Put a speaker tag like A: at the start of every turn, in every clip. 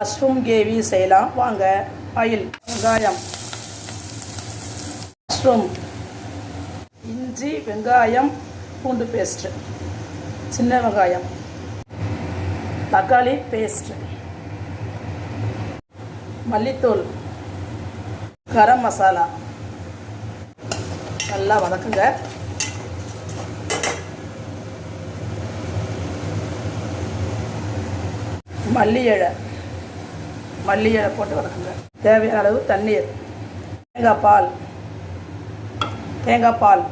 A: Mushroom KV செய்யலாம். வாங்க oil வெங்காயம். மஷ்ரூம் இஞ்சி வெங்காயம் பூண்டு பேஸ்ட்டு சின்ன வெங்காயம். தக்காளி பேஸ்ட்டு மல்லித்தூள். கரம் மசாலா. நல்லா வதக்குங்க. மல்லி இழை மல்லி இலை போட்டு வதக்குங்க தேவையான அளவு தண்ணீர். தேங்காய் பால். தேங்காய் பால்.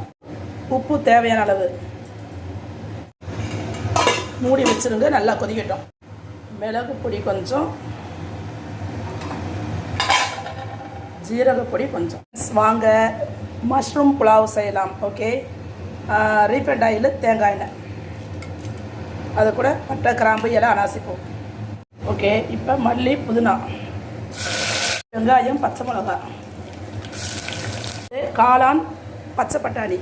A: உப்பு தேவையான அளவு. மூடி வச்சிருங்க நல்லா கொதிக்கட்டும். மிளகு பொடி கொஞ்சம். ஜீரகப்பொடி கொஞ்சம். வாங்க. மஷ்ரூம் புலாவ் செய்யலாம் ஓகே ரீஃபைண்ட் ஆயில் தேங்காய் எண்ணெய். அது கூட பட்டை கிராம்பு எல்லாம் அனாசிப்போம் ஓகே இப்போ மல்லி புதினா. வெங்காயம் பச்சை மிளகா. இது காளான் பச்சை பட்டாணி.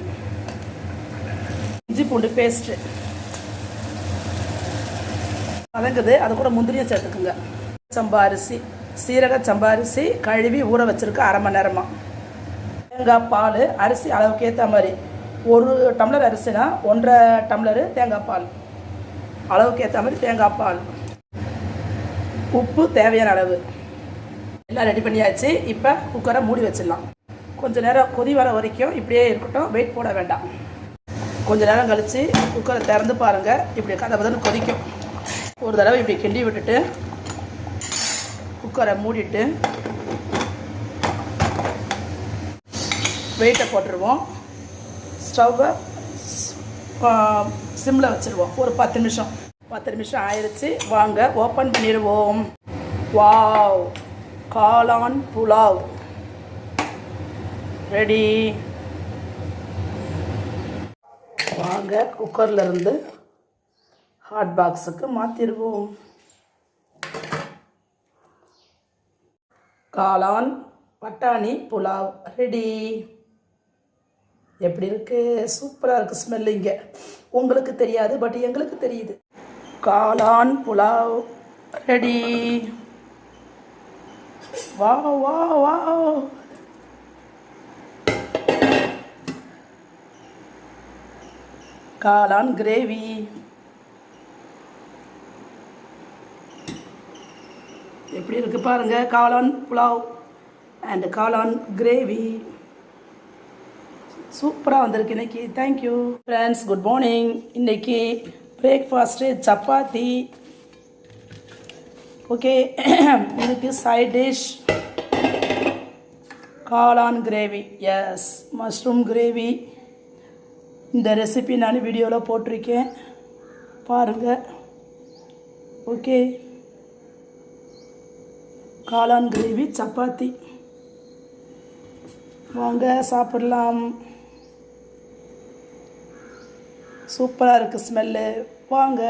A: இஞ்சி பூண்டு பேஸ்ட்டு வதங்குது அது கூட முந்திரியும் சேர்த்துக்குங்க. சம்பா அரிசி சீரக சம்பா அரிசி கழுவி ஊற வச்சுருக்க அரை மணி நேரமாக தேங்காய் பால் அரிசி அளவுக்கு ஏற்ற மாதிரி. ஒரு டம்ளர் அரிசினா ஒன்றரை டம்ளரு தேங்காய் பால். அளவுக்கு ஏற்ற மாதிரி தேங்காய் பால். உப்பு தேவையான அளவு. எல்லாம் ரெடி பண்ணியாச்சு. இப்போ குக்கரை மூடி வச்சிடலாம். கொஞ்சம் நேரம் கொதி வர வரைக்கும் இப்படியே இருக்கட்டும். வெயிட் போட வேண்டாம். கொஞ்சம் நேரம் கழித்து குக்கரை திறந்து பாருங்கள் இப்படி கதை பதன்னு கொதிக்கும். ஒரு தடவை இப்படி கிண்டி விட்டுட்டு குக்கரை மூடிட்டு வெயிட்டை போட்டுருவோம். ஸ்டவ்வை சிம்மில் வச்சுருவோம். ஒரு பத்து நிமிஷம். பத்து நிமிஷம் ஆயிடுச்சு வாங்க ஓப்பன் பண்ணிடுவோம். வாவ் காளான் புலாவ். ரெடி வாங்க குக்கர்லேருந்து ஹாட் பாக்ஸுக்கு மாற்றிடுவோம் காளான் பட்டாணி புலாவ். ரெடி எப்படி இருக்குது சூப்பராக இருக்குது ஸ்மெல்லிங்க இங்கே. உங்களுக்கு தெரியாது பட் எங்களுக்கு தெரியுது. காளான் புலாவ் ரெடி. வா வா வா காளான் கிரேவி. எப்படி இருக்கு பாருங்க காளான் புலாவ் அண்ட் காளான் கிரேவி. சூப்பராக வந்திருக்கு இன்னைக்கு. Thank you friends good morning இன்னைக்கு பிரேக்ஃபாஸ்ட்டு சப்பாத்தி ஓகே இதுக்கு சைட் டிஷ் காளான் கிரேவி எஸ் மஷ்ரூம் கிரேவி இந்த ரெசிபி நான் வீடியோவில் போட்டிருக்கேன். பாருங்கள் ஓகே காளான் கிரேவி சப்பாத்தி வாங்க சாப்பிடலாம். சூப்பராக இருக்குது ஸ்மெல்லு வாங்க